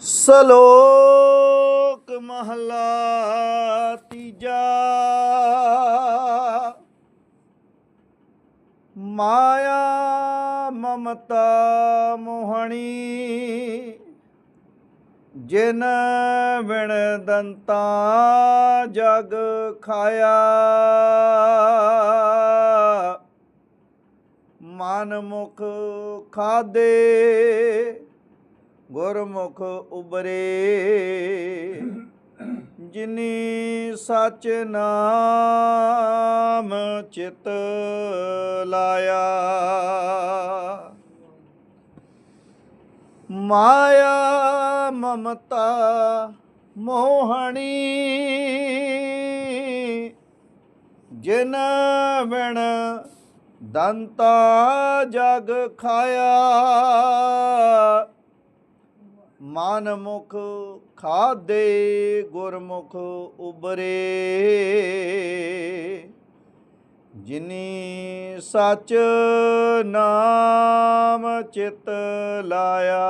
ਸਲੋਕ ਮਹਲਾ ਤੀਜਾ। ਮਾਇਆ ਮਮਤਾ ਮੋਹਣੀ ਜਿਨ ਵਿਣ ਦੰਤਾ ਜਗ ਖਾਇਆ। ਮਨ ਮੁਖ ਖਾਦੇ ਗੁਰਮੁਖ ਉਬਰੇ ਜਿਨੀ ਸਚ ਨਾਮ ਚਿਤ ਲਾਇਆ। ਮਾਇਆ ਮਮਤਾ ਮੋਹਣੀ। ਜਿਨ ਵਿਣ ਦੰਤਾ ਜਗ ਖਾਇਆ। ਮਨਮੁਖ ਖਾਦੇ ਗੁਰਮੁਖ ਉਬਰੇ ਜਿਨੀ ਸਚ ਨਾਮ ਚਿਤ ਲਾਇਆ।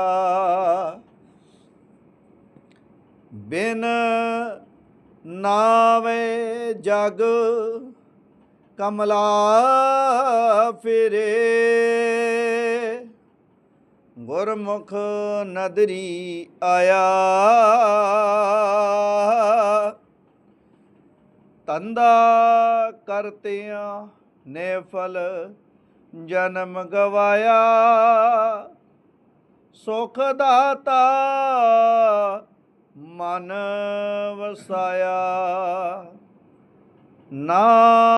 ਬਿਨ ਨਾਵੇ ਜਗ ਕਮਲਾ ਫਿਰੇ। ਗੁਰਮੁਖ ਨਦਰੀ ਆਇਆ। ਤੰਦਾ ਕਰਤਿਆਂ ਨੇ ਫਲ ਜਨਮ ਗਵਾਇਆ। ਸੁਖ ਦਾਤਾ ਮਨ ਵਸਾਇਆ। ਨਾ